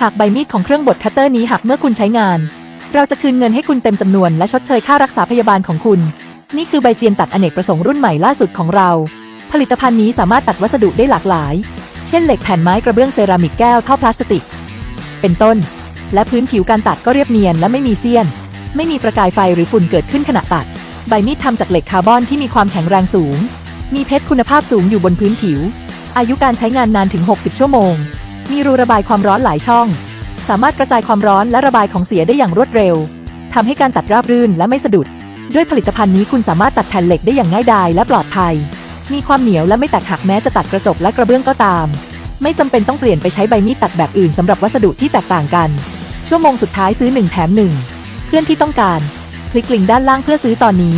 หากใบมีดของเครื่องบดคัตเตอร์นี้หักเมื่อคุณใช้งาน เราจะคืนเงินให้คุณเต็มจำนวนและชดเชยค่ารักษาพยาบาลของคุณ นี่คือใบเจียนตัดอเนกประสงค์รุ่นใหม่ล่าสุดของเรา ผลิตภัณฑ์นี้สามารถตัดวัสดุได้หลากหลาย เช่นเหล็กแผ่นไม้กระเบื้องเซรามิกแก้วท่อพลาสติก เป็นต้น และพื้นผิวการตัดก็เรียบเนียนและไม่มีเสี้ยน ไม่มีประกายไฟหรือฝุ่นเกิดขึ้นขณะตัด ใบมีดทำจากเหล็กคาร์บอนที่มีความแข็งแรงสูง มีเพชรคุณภาพสูงอยู่บนพื้นผิว อายุการใช้งานนานถึง 60 ชั่วโมง มีรูระบายความร้อนหลายช่อง สามารถกระจายความร้อนและระบายของเสียได้อย่างรวดเร็วทำให้การตัดราบรื่นและไม่สะดุด ด้วยผลิตภัณฑ์นี้คุณสามารถตัดแผ่นเหล็กได้อย่างง่ายดายและปลอดภัย มีความเหนียวและไม่แตกหักแม้จะตัดกระจกและกระเบื้องก็ตาม ไม่จำเป็นต้องเปลี่ยนไปใช้ใบมีดตัดแบบอื่นสำหรับวัสดุที่แตกต่างกัน ชั่วโมงสุดท้ายซื้อ1แถม1เพื่อนที่ต้องการ คลิกลิงก์ด้านล่างเพื่อซื้อตอนนี้